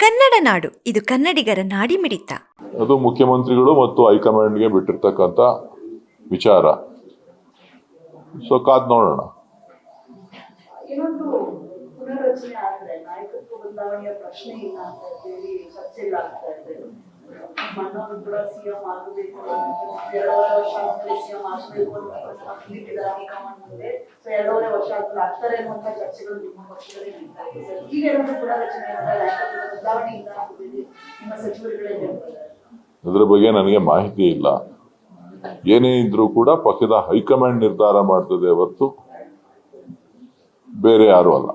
ಕನ್ನಡ ನಾಡು ಇದು ಕನ್ನಡಿಗರ ನಾಡಿ ಮಿಡಿತ ಅದು ಮುಖ್ಯಮಂತ್ರಿಗಳು ಮತ್ತು ಹೈಕಮಾಂಡ್ಗೆ ಬಿಟ್ಟಿರ್ತಕ್ಕಂಥ ವಿಚಾರ. ಸೊ ಕಾದ್ ನೋಡೋಣ. ಪ್ರಶ್ನೆ ಇಲ್ಲ ಅಂತ ಹೇಳಿ ಚರ್ಚೆಗಳಾಗ್ತಾ ಇದೆ. ಮನ್ನವರು ಕೂಡ ಆಗಬೇಕು ಎರಡೂವರೆ ವರ್ಷ ಆಗಬೇಕು ಸೊ ಎರಡೂವರೆ ವರ್ಷ ಚರ್ಚೆಗಳು ನಿಮ್ಮ ಪಕ್ಷದಲ್ಲಿ ಈಗ ಕೂಡ ರಚನೆ ನಿಮ್ಮ ಸಚಿವರುಗಳೇ ಅದರ ಬಗ್ಗೆ ನನಗೆ ಮಾಹಿತಿ ಇಲ್ಲ. ಏನೇ ಇದ್ರೂ ಕೂಡ ಪಕ್ಷದ ಹೈಕಮಾಂಡ್ ನಿರ್ಧಾರ ಮಾಡ್ತದೆ ಹೊರತು ಬೇರೆ ಯಾರು ಅಲ್ಲ.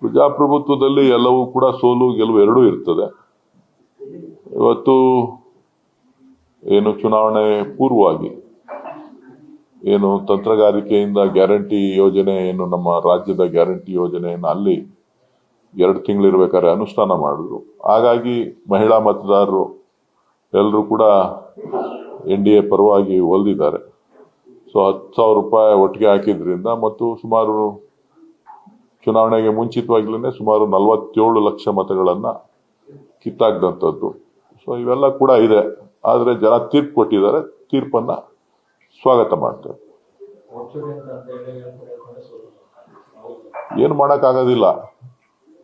ಪ್ರಜಾಪ್ರಭುತ್ವದಲ್ಲಿ ಎಲ್ಲವೂ ಕೂಡ ಸೋಲು, ಗೆಲುವು ಎರಡೂ ಇರ್ತದೆ. ಇವತ್ತು ಏನು ಚುನಾವಣೆ ಪೂರ್ವವಾಗಿ ಏನು ತಂತ್ರಗಾರಿಕೆಯಿಂದ ಗ್ಯಾರಂಟಿ ಯೋಜನೆ, ಏನು ನಮ್ಮ ರಾಜ್ಯದ ಗ್ಯಾರಂಟಿ ಯೋಜನೆಯನ್ನು ಅಲ್ಲಿ ಎರಡು ತಿಂಗಳಿರ್ಬೇಕಾದ್ರೆ ಅನುಷ್ಠಾನ ಮಾಡಿದ್ರು. ಹಾಗಾಗಿ ಮಹಿಳಾ ಮತದಾರರು ಎಲ್ಲರೂ ಕೂಡ ಎನ್ ಡಿ ಎ ಪರವಾಗಿ ಒಲ್ದಿದ್ದಾರೆ. ಸೊ ಹತ್ತು ಸಾವಿರ ರೂಪಾಯಿ ಒಟ್ಟಿಗೆ ಹಾಕಿದ್ರಿಂದ ಮತ್ತು ಸುಮಾರು ಚುನಾವಣೆಗೆ ಮುಂಚಿತವಾಗ್ಲೇ ಸುಮಾರು ನಲವತ್ತೇಳು ಲಕ್ಷ ಮತಗಳನ್ನು ಕಿತ್ತಾಕ್ದಂಥದ್ದು. ಸೊ ಇವೆಲ್ಲ ಕೂಡ ಇದೆ. ಆದರೆ ಜನ ತೀರ್ಪು ಕೊಟ್ಟಿದ್ದಾರೆ. ತೀರ್ಪನ್ನು ಸ್ವಾಗತ ಮಾಡ್ತಾರೆ. ಏನು ಮಾಡೋಕ್ಕಾಗೋದಿಲ್ಲ.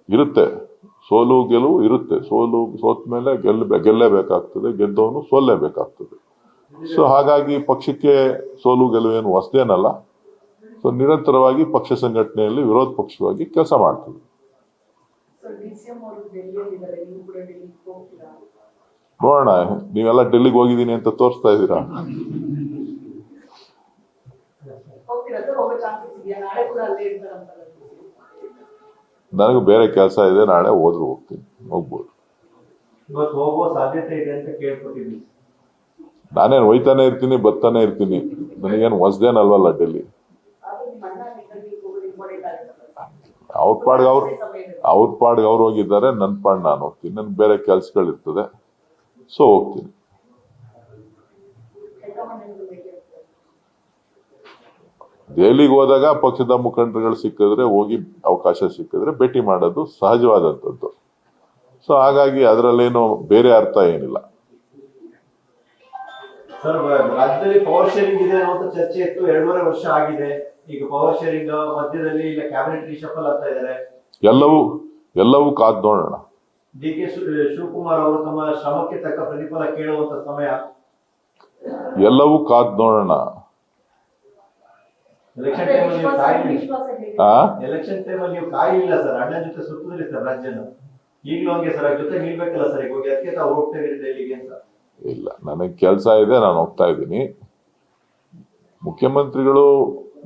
ಇರುತ್ತೆ. ಸೋಲು ಗೆಲುವು ಇರುತ್ತೆ. ಸೋಲು ಸೋತ ಮೇಲೆ ಗೆಲ್ಲ ಗೆಲ್ಲೇಬೇಕಾಗ್ತದೆ. ಗೆದ್ದವನು ಸೋಲ್ಲೇಬೇಕಾಗ್ತದೆ. ಸೊ ಹಾಗಾಗಿ ಪಕ್ಷಕ್ಕೆ ಸೋಲು ಗೆಲುವು ಏನು ಹೊಸದೇನಲ್ಲ. ಸೊ ನಿರಂತರವಾಗಿ ಪಕ್ಷ ಸಂಘಟನೆಯಲ್ಲಿ ವಿರೋಧ ಪಕ್ಷವಾಗಿ ಕೆಲಸ ಮಾಡ್ತದೆ ಸೊ ಡಿ ಸಿಎಂ ಅವರು ಡೆಲ್ಲಿಯಲ್ಲಿದ್ದಾರೆ ನೀವು ಕೂಡ ಡೆಲ್ಲಿಗೆ ಹೋಗ್ತೀರಾ? ನೋಡೋಣ. ನೀವೆಲ್ಲ ಡೆಲ್ಲಿಗೆ ಹೋಗಿದ್ದೀನಿ ಅಂತ ತೋರಿಸ್ತಾ ಇದ್ದೀರಾ? ನನಗೂ ಸರ್ ಕೆಲಸ ಇದೆ ಇದೆಯಾ? ನಾಳೆ ಕೂಡ ಹೋಗ್ತೀನಿ ಹೋಗ್ಬೋದು ನನಗೆ ಬೇರೆ ಕೆಲಸ ಇದೆ. ನಾಳೆ ಹೋದ್ರು ಹೋಗ್ತೀನಿ. ಹೋಗ್ಬೋದು ಇವತ್ತು ಹೋಗುವ ಸಾಧ್ಯತೆ ಇದೆ ಅಂತ ಕೇಳ್ಕೊಟ್ಟಿದ್ವಿ ನಾನೇನು ಹೋಯ್ತಾನೆ ಇರ್ತೀನಿ, ಬರ್ತಾನೆ ಇರ್ತೀನಿ. ನನಗೇನು ಹೊಸದೇನಲ್ವಲ್ಲ ಡೆಲ್ಲಿ ಅವ್ರ ಪಾಡ್ಗೆ ಅವ್ರು ಅವ್ರ ಪಾಡ್ಗೆ ಅವ್ರು ಹೋಗಿದ್ದಾರೆ ನನ್ನ ಪಾಡ್ ನಾನು ಹೋಗ್ತೀನಿ. ನನ್ಗೆ ಬೇರೆ ಕೆಲ್ಸಗಳಿರ್ತದೆ ಸೊ ಹೋಗ್ತೀನಿ. ದೆಹಲಿಗೆ ಹೋದಾಗ ಪಕ್ಷದ ಮುಖಂಡರುಗಳು ಸಿಕ್ಕಿದ್ರೆ ಹೋಗಿ ಅವಕಾಶ ಸಿಕ್ಕಿದ್ರೆ ಭೇಟಿ ಮಾಡೋದು ಸಹಜವಾದಂಥದ್ದು. ಸೊ ಹಾಗಾಗಿ ಅದರಲ್ಲೇನು ಬೇರೆ ಅರ್ಥ ಏನಿಲ್ಲ. ಸರ್ ರಾಜ್ಯದಲ್ಲಿ ಪವರ್ ಶೇರಿಂಗ್ ಇದೆ ಅನ್ನುವಂತ ಚರ್ಚೆ ಇತ್ತು. ಎರಡೂವರೆ ವರ್ಷ ಆಗಿದೆ. ಈಗ ಪವರ್ ಶೇರಿಂಗ್ ಮಧ್ಯದಲ್ಲಿ ಇಲ್ಲ ಕ್ಯಾಬಿನೆಟ್ ರಿಶಫಲ್ ಆಗ್ತಾ ಇದ್ದಾರೆ. ಎಲ್ಲವೂ ಎಲ್ಲವೂ ಕಾದ್ ನೋಡೋಣ. ಡಿ ಕೆ ಶಿವಕುಮಾರ್ ಅವರು ತಮ್ಮ ಶ್ರಮಕ್ಕೆ ತಕ್ಕ ಪ್ರತಿಫಲ ಕೇಳುವಂತ ಸಮಯ. ಎಲ್ಲವೂ ಕಾದ್ ನೋಡೋಣ. ಎಲೆಕ್ಷನ್ ಟೈಮ್ ಟೈಮಲ್ಲಿ ನೀವು ಕಾಯಿಲ್ಲ ಆ? ಎಲೆಕ್ಷನ್ ಟೈಮಲ್ಲಿ ನೀವು ಕಾಯಿಲ್ಲ ಸರ್ ಅಣ್ಣನ ಜೊತೆ ಸುತ್ತಿದ್ರಿ ಸರ್ ರಾಜ್ಯನ. ಈಗಲೂ ಹಂಗೆ ಸರ್ ಜೊತೆ ನಿಲ್ಬೇಕಲ್ಲ ಸರ್ ಈಗ ಹೋಗಿ ಅದಕ್ಕೆ ತಾವು ಹೋಗ್ತಾ ಇದ್ರಿ ಡೆಲ್ಲಿಗೆ ಅಂತ. ಇಲ್ಲ. ನನಗೆ ಕೆಲಸ ಇದೆ ನಾನು ಹೋಗ್ತಾ ಇದ್ದೀನಿ. ಮುಖ್ಯಮಂತ್ರಿಗಳು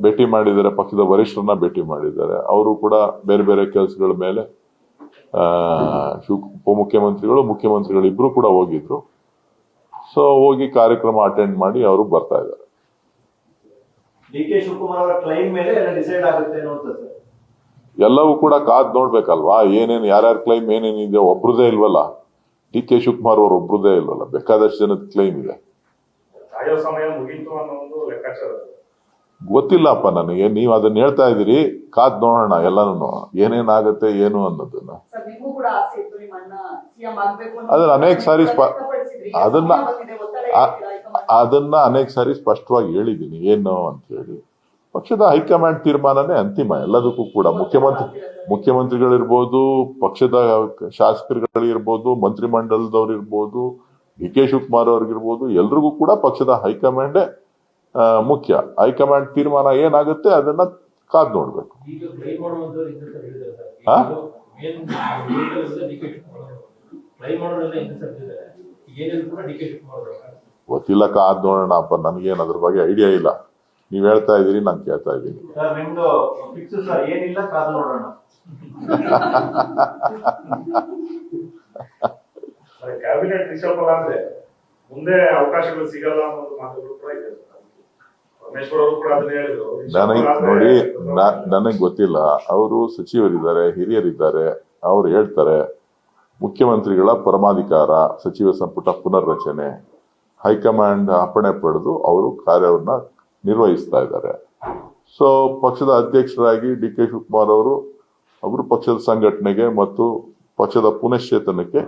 ಭೇಟಿ ಮಾಡಿದ್ದಾರೆ ಪಕ್ಷದ ವರಿಷ್ಠರನ್ನ ಭೇಟಿ ಮಾಡಿದ್ದಾರೆ. ಅವರು ಕೂಡ ಬೇರೆ ಬೇರೆ ಕೆಲಸಗಳ ಮೇಲೆ ಶಿವ ಉಪಮುಖ್ಯಮಂತ್ರಿಗಳು ಮುಖ್ಯಮಂತ್ರಿಗಳು ಇಬ್ರು ಕೂಡ ಹೋಗಿದ್ರು. ಸೊ ಹೋಗಿ ಕಾರ್ಯಕ್ರಮ ಅಟೆಂಡ್ ಮಾಡಿ ಅವರು ಬರ್ತಾ ಇದ್ದಾರೆ. ಎಲ್ಲವೂ ಕೂಡ ಕಾದ್ ನೋಡ್ಬೇಕಲ್ವಾ? ಏನೇನು ಯಾರ್ಯಾರ ಕ್ಲೈಮ್ ಏನೇನಿದೆ ಒಬ್ರದೇ ಇಲ್ವಲ್ಲ? ಡಿ ಕೆ ಶಿವಕುಮಾರ್ ಅವರು ಒಬ್ಬರದೇ ಇಲ್ವಲ್ಲ ಬೇಕಾದಷ್ಟು ಜನದ ಕ್ಲೈಮ್ ಇದೆ. ಕಾಯೋ ಸಮಯ ಮುಗೀತು ಅನ್ನೋ ಒಂದು ಲೆಕ್ಕಾಚಾರ ಗೊತ್ತಿಲ್ಲಪ್ಪ ನನಗೆ ನೀವು ಅದನ್ನ ಹೇಳ್ತಾ ಇದ್ದೀರಿ ಕಾದ್ ನೋಡೋಣ ಎಲ್ಲಾನು ಏನೇನಾಗುತ್ತೆ ಏನು ಅನ್ನೋದನ್ನ. ಸರ್ ನಿಮಗೂ ಕೂಡ ಆಸೆ ಇತ್ತು ನಿಮ್ಮ ಅಣ್ಣ ಸಿಎಂ ಆಗ್ಬೇಕು ಅಂತ. ಅದನ್ನ ಅನೇಕ ಸಾರಿ ಸ್ಪ- ಅದನ್ನ? ಅದನ್ನ ಅನೇಕ ಸಾರಿ ಸ್ಪಷ್ಟವಾಗಿ ಹೇಳಿದ್ದೀನಿ ಏನು ಅಂತ ಹೇಳಿ. ಪಕ್ಷದ ಹೈಕಮಾಂಡ್ ತೀರ್ಮಾನನೇ ಅಂತಿಮ. ಎಲ್ಲದಕ್ಕೂ ಕೂಡ ಮುಖ್ಯಮಂತ್ರಿ ಮುಖ್ಯಮಂತ್ರಿಗಳಿರ್ಬೋದು ಪಕ್ಷದ ಶಾಸಕರುಗಳಿರ್ಬೋದು ಮಂತ್ರಿಮಂಡಲದವ್ರು ಇರ್ಬೋದು ಡಿ ಕೆ ಶಿವಕುಮಾರ್ ಅವ್ರಿಗಿರ್ಬೋದು ಎಲ್ರಿಗೂ ಕೂಡ ಪಕ್ಷದ ಹೈಕಮಾಂಡೇ ಮುಖ್ಯ. ಹೈಕಮಾಂಡ್ ತೀರ್ಮಾನ ಏನಾಗುತ್ತೆ ಅದನ್ನ ಕಾದ್ ನೋಡ್ಬೇಕು. ಗೊತ್ತಿಲ್ಲ ಕಾದ್ ನೋಡೋಣ. ಅಪ್ಪ ನನಗೇನು ಅದ್ರ ಬಗ್ಗೆ ಐಡಿಯಾ ಇಲ್ಲ. ನೀವ್ ಹೇಳ್ತಾ ಇದೀರಿ ನಾನು ಕೇಳ್ತಾ ಇದ್ದೀನಿ. ಸರ್ ನಿಮ್ದು ಫಿಕ್ಸ್ ಸರ್ ಏನಿಲ್ಲ ಕಾದು ನೋಡೋಣ. ಕ್ಯಾಬಿನೆಟ್ ರಿಷಫಲ್ ಅಂದ್ರೆ ಮುಂದೆ ಅವಕಾಶಗಳು ಸಿಗಲ್ಲ ಅನ್ನೋದು ಮಾತುಗಳು ಕೂಡ ಇದೆ. ಪರಮೇಶ್ವರ್ ಕೂಡ ಅದನ್ನ ಹೇಳಿದ್ರು. ನನಗೆ ನೋಡಿ ನನಗೆ ಗೊತ್ತಿಲ್ಲ. ಅವರು ಸಚಿವರಿದ್ದಾರೆ ಹಿರಿಯರಿದ್ದಾರೆ ಅವ್ರು ಹೇಳ್ತಾರೆ ಮುಖ್ಯಮಂತ್ರಿಗಳ ಪರಮಾಧಿಕಾರ ಸಚಿವ ಸಂಪುಟ ಪುನರ್ರಚನೆ ಹೈಕಮಾಂಡ್ ಅಪ್ಪಣೆ ಪಡೆದು ಅವರು ಕಾರ್ಯವನ್ನ ನಿರ್ವಹಿಸ್ತಾ ಇದ್ದಾರೆ. ಸೊ ಪಕ್ಷದ ಅಧ್ಯಕ್ಷರಾಗಿ ಡಿ ಕೆ ಶಿವಕುಮಾರ್ ಅವರು ಅವರು ಪಕ್ಷದ ಸಂಘಟನೆಗೆ ಮತ್ತು ಪಕ್ಷದ ಪುನಶ್ಚೇತನಕ್ಕೆ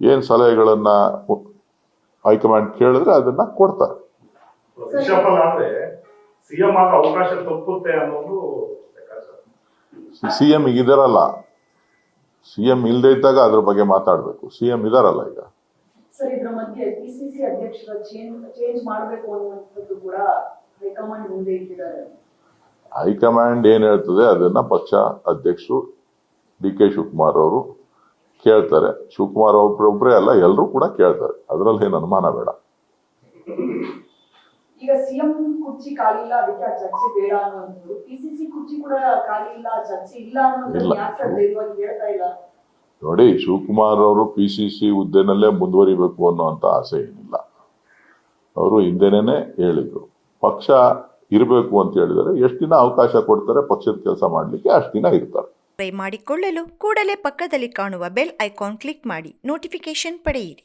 ಏನ್ ಸಲಹೆಗಳನ್ನ ಹೈಕಮಾಂಡ್ ಕೇಳಿದ್ರೆ ಅದನ್ನ ಕೊಡ್ತಾರೆ. ಸಿ ಎಂ ಇದಾರಲ್ಲ ಸಿ ಎಂ ಇಲ್ಲದೆ ಇದ್ದಾಗ ಅದ್ರ ಬಗ್ಗೆ ಮಾತಾಡಬೇಕು. ಸಿ ಎಂ ಇದಾರಲ್ಲ ಈಗ. ಸರ್ ಇದ್ರ ಮಧ್ಯೆ ಪಿಸಿಸಿ ಅಧ್ಯಕ್ಷರ ಚೇಂಜ್ ಚೇಂಜ್ ಮಾಡಬೇಕು ಅನ್ನುವಂಥದ್ದು ಕೂಡ ಹೈಕಮಾಂಡ್ ಮುಂದೆ ಇಟ್ಟಿದ್ದಾರೆ. ಹೈಕಮಾಂಡ್ ಏನ್ ಹೇಳ್ತದೆ ಅದನ್ನ ಪಕ್ಷ ಅಧ್ಯಕ್ಷರು ಡಿ ಕೆ ಶಿವಕುಮಾರ್ ಅವರು ಕೇಳ್ತಾರೆ. ಶಿವಕುಮಾರ್ ಒಬ್ಬರೊಬ್ಬರೇ ಅಲ್ಲ ಎಲ್ಲರೂ ಕೂಡ ಕೇಳ್ತಾರೆ. ಅದರಲ್ಲಿ ಏನು ಅನುಮಾನ ಬೇಡ. ಈಗ ಸಿಎಂ ಕುರ್ಚಿ ಖಾಲಿ ಇಲ್ಲ ಅದಕ್ಕೆ ಆ ಚರ್ಚೆ ಬೇಡ ಅನ್ನೋದು ಪಿಸಿಸಿ ಕುರ್ಚಿ ಕೂಡ ಖಾಲಿ ಇಲ್ಲ ಚರ್ಚೆ ಇಲ್ಲ ಅನ್ನೋದು ಇಲ್ಲ. ಹೇಳ್ತಾ ನೋಡಿ ಶಿವಕುಮಾರ್ ಅವರು ಪಿ ಸಿ ಸಿ ಹುದ್ದೆನಲ್ಲೇ ಮುಂದುವರಿಬೇಕು ಅನ್ನೋ ಅಂತ ಆಸೆ ಏನಿಲ್ಲ. ಅವರು ಹಿಂದೆನೇ ಹೇಳಿದ್ರು. ಪಕ್ಷ ಇರಬೇಕು ಅಂತ ಹೇಳಿದರೆ ಎಷ್ಟು ದಿನ ಅವಕಾಶ ಕೊಡ್ತಾರೆ ಪಕ್ಷದ ಕೆಲಸ ಮಾಡಲಿಕ್ಕೆ ಅಷ್ಟು ದಿನ ಇರ್ತಾರೆ. ಮಾಡಿಕೊಳ್ಳಲು ಕೂಡಲೇ ಪಕ್ಕದಲ್ಲಿ ಕಾಣುವ ಬೆಲ್ ಐಕಾನ್ ಕ್ಲಿಕ್ ಮಾಡಿ ನೋಟಿಫಿಕೇಶನ್ ಪಡೆಯಿರಿ.